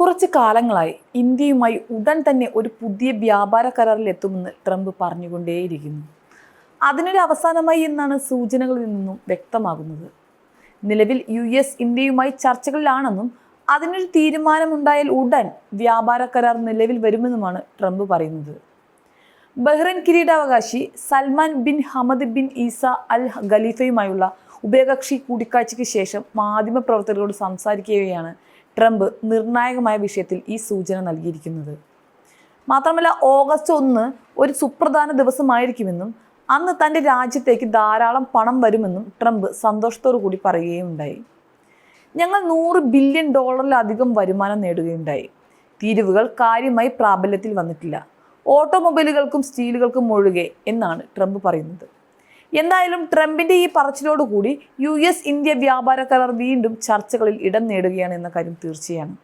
കുറച്ച് കാലങ്ങളായി ഇന്ത്യയുമായി ഉടൻ തന്നെ ഒരു പുതിയ വ്യാപാര കരാറിൽ എത്തുമെന്ന് ട്രംപ് പറഞ്ഞുകൊണ്ടേയിരിക്കുന്നു. അതിനൊരു അവസാനമായി എന്നാണ് സൂചനകളിൽ നിന്നും വ്യക്തമാകുന്നത്. നിലവിൽ യു എസ് ഇന്ത്യയുമായി ചർച്ചകളിലാണെന്നും അതിനൊരു തീരുമാനമുണ്ടായാൽ ഉടൻ വ്യാപാര കരാർ നിലവിൽ വരുമെന്നുമാണ് ട്രംപ് പറയുന്നത്. ബഹ്റൈൻ കിരീടാവകാശി Salman bin Hamad bin Isa Al ഖലീഫയുമായുള്ള ഉഭയകക്ഷി കൂടിക്കാഴ്ചയ്ക്ക് ശേഷം മാധ്യമപ്രവർത്തകരോട് സംസാരിക്കുകയാണ് ട്രംപ് നിർണായകമായ വിഷയത്തിൽ ഈ സൂചന നൽകിയിരിക്കുന്നത്. മാത്രമല്ല ഓഗസ്റ്റ് ഒന്ന് ഒരു സുപ്രധാന ദിവസമായിരിക്കുമെന്നും അന്ന് തന്റെ രാജ്യത്തേക്ക് ധാരാളം പണം വരുമെന്നും ട്രംപ് സന്തോഷത്തോടു കൂടി പറയുകയുണ്ടായി. ഞങ്ങൾ നൂറ് ബില്യൺ ഡോളറിലധികം വരുമാനം നേടുകയുണ്ടായി. തീരുവുകൾ കാര്യമായി പ്രാബല്യത്തിൽ വന്നിട്ടില്ല. ഓട്ടോമൊബൈലുകൾക്കും സ്റ്റീലുകൾക്കും ഒഴികെ എന്നാണ് ട്രംപ് പറയുന്നത്. എന്തായാലും ട്രംപിന്റെ ഈ പറച്ചിലോടുകൂടി യു എസ് ഇന്ത്യ വ്യാപാര കരാർ വീണ്ടും ചർച്ചകളിൽ ഇടം നേടുകയാണ് എന്ന കാര്യം തീർച്ചയാണ്.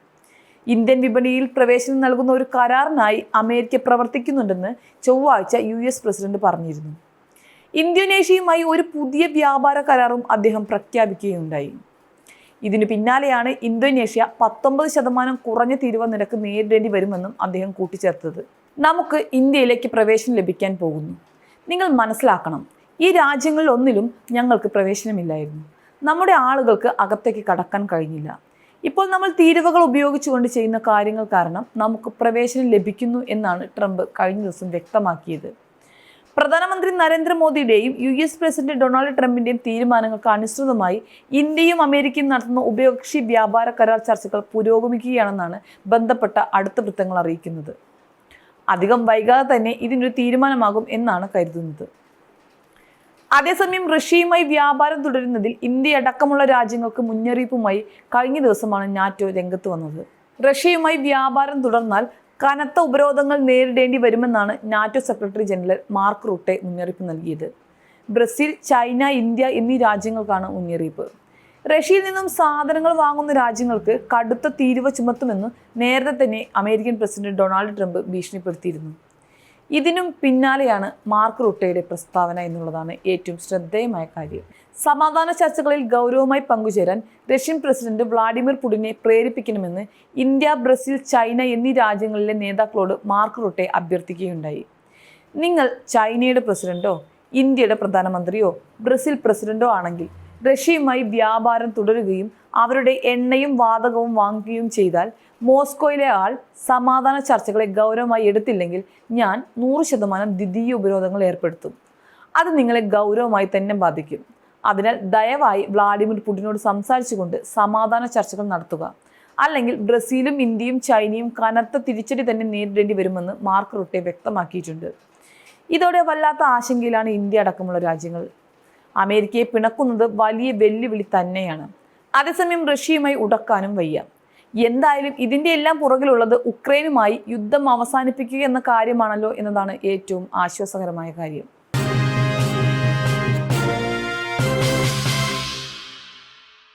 ഇന്ത്യൻ വിപണിയിൽ പ്രവേശനം നൽകുന്ന ഒരു കരാറിനായി അമേരിക്ക പ്രവർത്തിക്കുന്നുണ്ടെന്ന് ചൊവ്വാഴ്ച യു എസ് പ്രസിഡന്റ് പറഞ്ഞിരുന്നു. ഇന്തോനേഷ്യയുമായി ഒരു പുതിയ വ്യാപാര കരാറും അദ്ദേഹം പ്രഖ്യാപിക്കുകയുണ്ടായി. ഇതിനു പിന്നാലെയാണ് ഇന്തോനേഷ്യ പത്തൊമ്പത് ശതമാനം കുറഞ്ഞ തീരുവ നിരക്ക് നേരിടേണ്ടി വരുമെന്നും അദ്ദേഹം കൂട്ടിച്ചേർത്തത്. നമുക്ക് ഇന്ത്യയിലേക്ക് പ്രവേശനം ലഭിക്കാൻ പോകുന്നു. നിങ്ങൾ മനസ്സിലാക്കണം ഈ രാജ്യങ്ങളിൽ ഒന്നിലും ഞങ്ങൾക്ക് പ്രവേശനമില്ലായിരുന്നു. നമ്മുടെ ആളുകൾക്ക് അകത്തേക്ക് കടക്കാൻ കഴിഞ്ഞില്ല. ഇപ്പോൾ നമ്മൾ തീരുവകൾ ഉപയോഗിച്ചുകൊണ്ട് ചെയ്യുന്ന കാര്യങ്ങൾ കാരണം നമുക്ക് പ്രവേശനം ലഭിക്കുന്നു എന്നാണ് ട്രംപ് കഴിഞ്ഞ ദിവസം വ്യക്തമാക്കിയത്. പ്രധാനമന്ത്രി നരേന്ദ്രമോദിയുടെയും യു എസ് പ്രസിഡന്റ് ഡൊണാൾഡ് ട്രംപിന്റെയും തീരുമാനങ്ങൾക്ക് അനുസൃതമായി ഇന്ത്യയും അമേരിക്കയും നടത്തുന്ന ഉഭയകക്ഷി വ്യാപാര കരാർ ചർച്ചകൾ പുരോഗമിക്കുകയാണെന്നാണ് ബന്ധപ്പെട്ട അടുത്ത വൃത്തങ്ങൾ അറിയിക്കുന്നത്. അധികം വൈകാതെ തന്നെ ഇതിനൊരു തീരുമാനമാകും എന്നാണ് കരുതുന്നത്. അതേസമയം റഷ്യയുമായി വ്യാപാരം തുടരുന്നതിൽ ഇന്ത്യ അടക്കമുള്ള രാജ്യങ്ങൾക്ക് മുന്നറിയിപ്പുമായി കഴിഞ്ഞ ദിവസമാണ് നാറ്റോ രംഗത്ത് വന്നത്. റഷ്യയുമായി വ്യാപാരം തുടർന്നാൽ കനത്ത ഉപരോധങ്ങൾ നേരിടേണ്ടി വരുമെന്നാണ് NATO secretary general Mark Rutte മുന്നറിയിപ്പ് നൽകിയത്. ബ്രസീൽ ചൈന ഇന്ത്യ എന്നീ രാജ്യങ്ങൾക്കാണ് മുന്നറിയിപ്പ്. റഷ്യയിൽ നിന്നും സാധനങ്ങൾ വാങ്ങുന്ന രാജ്യങ്ങൾക്ക് കടുത്ത തീരുവ ചുമത്തുമെന്ന് നേരത്തെ തന്നെ അമേരിക്കൻ പ്രസിഡന്റ് ഡൊണാൾഡ് ട്രംപ് ഭീഷണിപ്പെടുത്തിയിരുന്നു. ഇതിനും പിന്നാലെയാണ് മാർക്ക് റുട്ടയുടെ പ്രസ്താവന എന്നുള്ളതാണ് ഏറ്റവും ശ്രദ്ധേയമായ കാര്യം. സമാധാന ചർച്ചകളിൽ ഗൗരവമായി പങ്കുചേരാൻ റഷ്യൻ പ്രസിഡന്റ് വ്ളാഡിമിർ പുടിനെ പ്രേരിപ്പിക്കണമെന്ന് ഇന്ത്യ ബ്രസീൽ ചൈന എന്നീ രാജ്യങ്ങളിലെ നേതാക്കളോട് മാർക്ക് റുട്ടെ അഭ്യർത്ഥിക്കുകയുണ്ടായി. നിങ്ങൾ ചൈനയുടെ പ്രസിഡന്റോ ഇന്ത്യയുടെ പ്രധാനമന്ത്രിയോ ബ്രസീൽ പ്രസിഡന്റോ ആണെങ്കിൽ റഷ്യയുമായി വ്യാപാരം തുടരുകയും അവരുടെ എണ്ണയും വാതകവും വാങ്ങുകയും ചെയ്താൽ മോസ്കോയിലെ ആൾ സമാധാന ചർച്ചകളെ ഗൗരവമായി എടുത്തില്ലെങ്കിൽ ഞാൻ നൂറ് ശതമാനം ദ്വിതീയ ഉപരോധങ്ങൾ ഏർപ്പെടുത്തും. അത് നിങ്ങളെ ഗൗരവമായി തന്നെ ബാധിക്കും. അതിനാൽ ദയവായി വ്ളാഡിമിർ പുടിനോട് സംസാരിച്ചുകൊണ്ട് സമാധാന ചർച്ചകൾ നടത്തുക. അല്ലെങ്കിൽ ബ്രസീലും ഇന്ത്യയും ചൈനയും കനത്ത തിരിച്ചടി തന്നെ നേരിടേണ്ടി വരുമെന്ന് മാർക്ക് റുട്ടെ വ്യക്തമാക്കിയിട്ടുണ്ട്. ഇതോടെ വല്ലാത്ത ആശങ്കയിലാണ് ഇന്ത്യ അടക്കമുള്ള രാജ്യങ്ങൾ. അമേരിക്കയെ പിണക്കുന്നത് വലിയ വെല്ലുവിളി തന്നെയാണ്. അതേസമയം റഷ്യയുമായി ഉടക്കാനും വയ്യ. എന്തായാലും ഇതിന്റെ എല്ലാം പുറകിലുള്ളത് ഉക്രൈനുമായി യുദ്ധം അവസാനിപ്പിക്കുക എന്ന കാര്യമാണല്ലോ എന്നതാണ് ഏറ്റവും ആശ്വാസകരമായ കാര്യം.